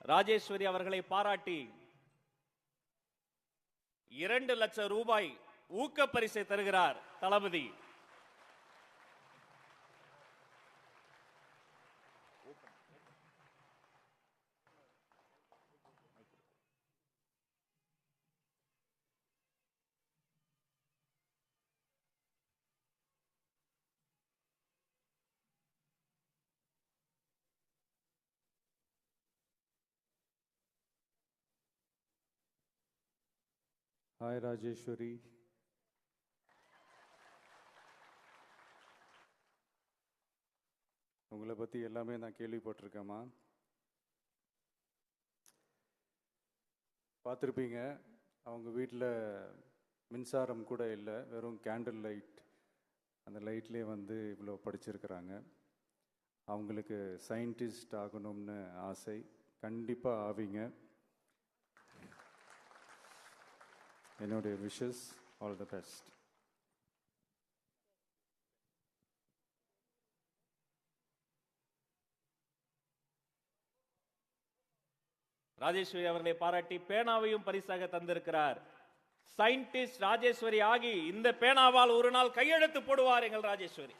ராஜேஸ்வரி அவர்களை பாராட்டி இரண்டு லட்சம் ரூபாய் ஊக்க பரிசை தருகிறார் தளபதி. ஹாய் ராஜேஸ்வரி உங்களை பற்றி எல்லாமே நான் கேள்விப்பட்டிருக்கேம்மா. பார்த்துருப்பீங்க அவங்க வீட்டில் மின்சாரம் கூட இல்லை வெறும் கேண்டில் லைட் அந்த லைட்லேயே வந்து இவ்வளோ படிச்சிருக்கிறாங்க. அவங்களுக்கு சயின்டிஸ்ட் ஆகணும்னு ஆசை. கண்டிப்பாக ஆவீங்க. என்னுடைய wishes all the best Rajeshwari அவர்களை பாராட்டி பேனாவையும் பரிசாக தந்திருக்கிறார். சயின்டிஸ்ட் ராஜேஸ்வரி ஆகி இந்த பேனாவால் ஒரு நாள் கையெழுத்து போடுவார் எங்கள் ராஜேஸ்வரி.